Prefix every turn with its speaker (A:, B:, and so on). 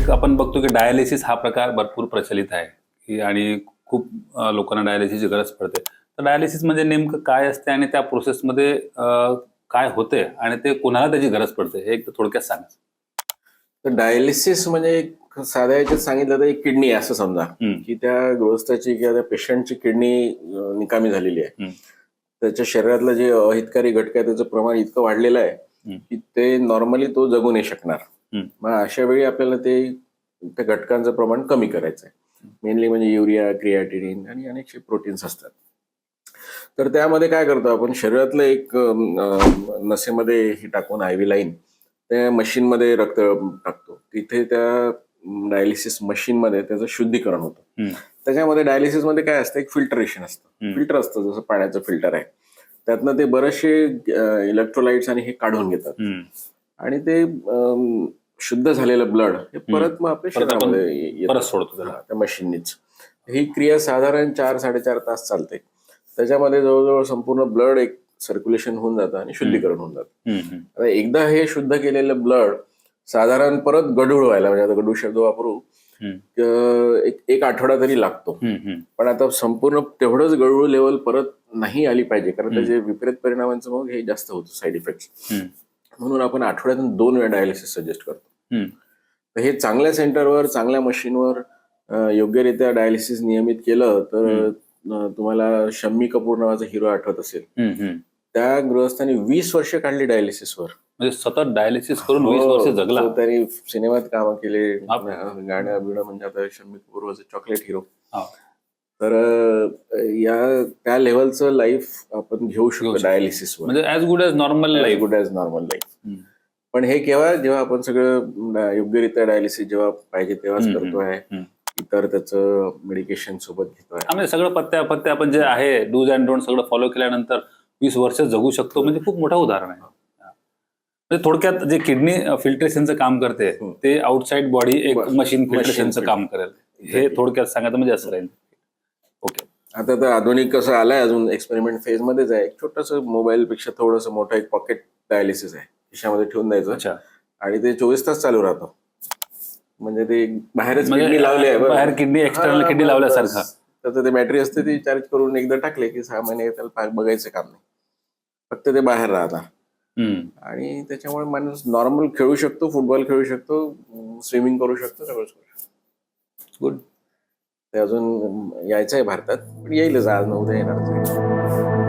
A: एक आपण बघतो की डायलिसिस हा प्रकार भरपूर प्रचलित आहे की आणि खूप लोकांना डायलिसिसची गरज पडते तर डायलिसिस म्हणजे नेमकं काय असते आणि त्या प्रोसेसमध्ये काय होते आणि ते कोणाला त्याची गरज पडते हे एक थोडक्यात सांगा
B: तर डायलिसिस म्हणजे एक साध्या याच्यात सांगितलं तर एक किडनी आहे असं समजा. की त्या गृहस्थाची किंवा त्या पेशंटची किडनी निकामी झालेली आहे. त्याच्या शरीरातलं जे अहितकारी घटक आहे त्याचं प्रमाण इतकं वाढलेलं आहे. की ते नॉर्मली तो जगू नाही शकणार. मग अशा वेळी आपल्याला ते त्या घटकांचं प्रमाण कमी करायचं आहे मेनली म्हणजे युरिया क्रियाटिनिन आणि अनेकशे प्रोटीन्स असतात. तर त्यामध्ये काय करतो आपण? शरीरातलं एक नसेमध्ये हे टाकून आय व्ही लाईन त्या मशीनमध्ये रक्त टाकतो. तिथे त्या डायलिसिस मशीनमध्ये त्याचं शुद्धीकरण होतं. त्याच्यामध्ये डायलिसिसमध्ये काय असतं? एक फिल्टरेशन असतं. फिल्टर असतं जसं पाण्याचं फिल्टर आहे. त्यातनं ते बरेचसे इलेक्ट्रोलाइट्स आणि हे काढून घेतात. आणि ते शुद्ध झालेलं ब्लड हे परत मग आपल्या शरीरामध्ये.
A: परत सोडतो त्याला
B: त्या मशीननीच ही क्रिया साधारण चार साडेचार तास चालते त्याच्यामध्ये जवळजवळ संपूर्ण ब्लड एक सर्क्युलेशन होऊन जातं आणि शुद्धीकरण होऊन जातं. आता एकदा हे शुद्ध केलेलं ब्लड साधारण परत गढूळ व्हायला म्हणजे आता गढूळ शब्द वापरू एक एक आठवडा तरी लागतो. पण आता संपूर्ण तेवढंच गळूळ लेवल परत नाही आली पाहिजे कारण. त्याचे विपरीत परिणामांचं मग हे जास्त होतं साईड इफेक्ट. म्हणून आपण आठवड्यातून दोन वेळा डायलिसिस सजेस्ट करतो हे चांगल्या सेंटरवर चांगल्या मशीनवर योग्यरित्या डायलिसिस नियमित केलं तर तुम्हाला शम्मी कपूर नावाचा हिरो आठवत असेल. त्या गृहस्थांनी वीस वर्ष काढली डायलिसिसवर.
A: म्हणजे सतत डायलिसिस करून वीस
B: हो,
A: वर्ष जगला.
B: तो त्यांनी सिनेमात कामं केले. गाणं बिणं म्हणजे आता Shammi Kapoor was chocolate hero. तर या त्या लेवलचं लाईफ आपण घेऊ शकतो. डायलिसिसवर.
A: म्हणजे as good as normal life
B: good as normal life पण हे केव्हा जेव्हा आपण सगळं योग्यरित्या डायलिसिस जेव्हा पाहिजे तेव्हाच करतोय
A: हम्म.
B: इतर त्याचं मेडिकेशन सोबत घेतोय
A: म्हणजे सगळं पत्त्या पत्ते आपण जे आहे डूज अँड डोंट सगळं फॉलो केल्यानंतर वीस वर्ष जगू शकतो म्हणजे खूप मोठं उदाहरण आहे म्हणजे थोडक्यात जे किडनी फिल्ट्रेशनचं काम करते. ते आउटसाइड बॉडी एक. मशीन फिल्ट्रेशनचं काम करेल हे. थोडक्यात सांगायचं म्हणजे असं राहील ओके
B: आता तर आधुनिक कसं आलंय अजून एक्सपेरिमेंट फेज मध्येच आहे एक छोटस मोबाईल पेक्षा थोडस मोठं एक पॉकेट डायलिसिस आहे खिशामध्ये ठेवून द्यायचं.
A: अच्छा.
B: आणि ते चोवीस तास चालू राहतं. म्हणजे ते बाहेरच
A: म्हणजे
B: किडनी लावली आहे बरं.
A: बाहेर
B: हा,
A: kidney
B: बस,
A: लावल्यासारखं.
B: त्याचं ते बॅटरी असते ती चार्ज करून एकदा टाकले की सहा महिने त्याला पा- बघायचं काम नाही. फक्त ते बाहेर राहतात
A: हम्म.
B: आणि त्याच्यामुळे माणूस नॉर्मल खेळू शकतो फुटबॉल खेळू शकतो स्विमिंग करू शकतो सगळंच करू शकतो.
A: गुड
B: ते अजून यायचं आहे भारतात पण येईलच आज न उद्या येणारच आहे.